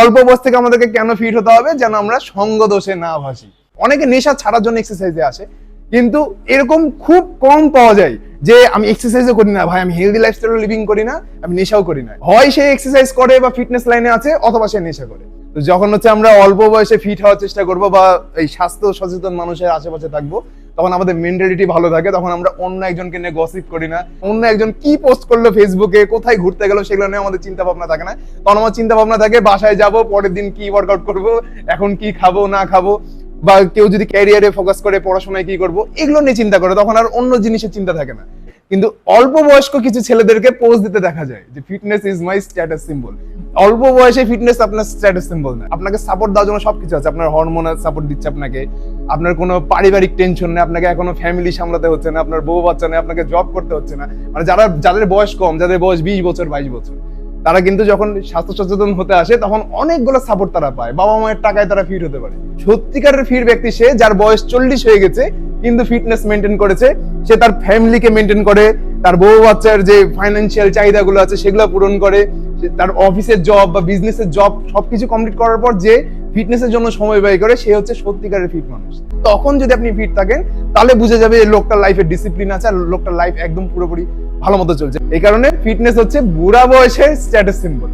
অল্প বয়স থেকে আমাদেরকে কেন ফিট হতে হবে যেন আমরা সঙ্গ দোষে না ভাসি। অনেকে নেশা ছাড়ার জন্য এক্সারসাইজে আসে, কিন্তু এরকম খুব কম পাওয়া যায় যে আমি এক্সারসাইজও করি না। ভাই, আমি হেলদি লাইফস্টাইল লিভিং করি না, আমি নেশাও করি না। হয় সে এক্সারসাইজ করে বা ফিটনেস লাইনে আছে, অথবা সে নেশা করে। তো যখন হচ্ছে আমরা অল্প বয়সে ফিট হওয়ার চেষ্টা করব বা এই স্বাস্থ্য সচেতন মানুষের আশেপাশে থাকব তখন আমাদের মেন্টালিটি ভালো থাকে, তখন আমরা অন্য একজনকে নিয়ে গসিপ করি না। অন্য একজন কি পোস্ট করল ফেসবুকে কোথায় ঘুরতে গেল সেগুলো নিয়ে আমাদের চিন্তা ভাবনা থাকে না। তখন আমার চিন্তা ভাবনা থাকে, বাসায় যাব, পরের দিন কি ওয়ার্কআউট করব, এখন কি খাব, না খাব, বা কেউ যদি ক্যারিয়ারে ফোকাস করে পড়াশোনায় কি করব, এগুলো নিয়ে চিন্তা করে, তখন আর অন্য জিনিসের চিন্তা থাকে না। কিন্তু অল্প বয়স্ক কিছু ছেলেদেরকে পোজ দিতে দেখা যায়, যে fitness is my status symbol অল্প বয়সে ফিটনেস আপনার স্ট্যাটাস সিম্বল না। আপনাকে সাপোর্ট দেওয়ার জন্য সবকিছু আছে। আপনার হরমোনাল সাপোর্ট দিচ্ছে আপনাকে। আপনার কোনো পারিবারিক টেনশন নেই, আপনাকে এখনও ফ্যামিলি সামলাতে হচ্ছে না, আপনার বউ বাচ্চা নেই, আপনাকে জব করতে হচ্ছে না। মানে যারা, যাদের বয়স কম, যাদের বয়স বিশ বছর, বাইশ বছর, তারা কিন্তু যখন স্বাস্থ্য সচেতন হতে আসে, তখন অনেকগুলো সাপোর্ট তারা পায়। বাবা মায়ের টাকায় তারা ফিট হতে পারে। সত্যিকারের ফিট ব্যক্তি, সে যার বয়স চল্লিশ হয়ে গেছে, কিন্তু ফিটনেস মেনটেন করেছে, সে তার ফ্যামিলিকে মেনটেন করে, তার বউ বাচ্চার যে ফাইন্যান্সিয়াল চাহিদাগুলো আছে, সেগুলো পূরণ করে তার অফিসের জব বা বিজনেসের জব সবকিছু কমপ্লিট করার পর যে ফিটনেসের জন্য সময় ব্যয় করে, সে হচ্ছে সত্যিকারের ফিট মানুষ। তখন যদি আপনি ফিট থাকেন, তাহলে বুঝে যাবে লোকটার লাইফে ডিসিপ্লিন আছে আর লোকটার লাইফ একদম পুরোপুরি ভালো মতো চলছে। এই কারণে ফিটনেস হচ্ছে বুড়া বয়সের স্ট্যাটাস সিম্বল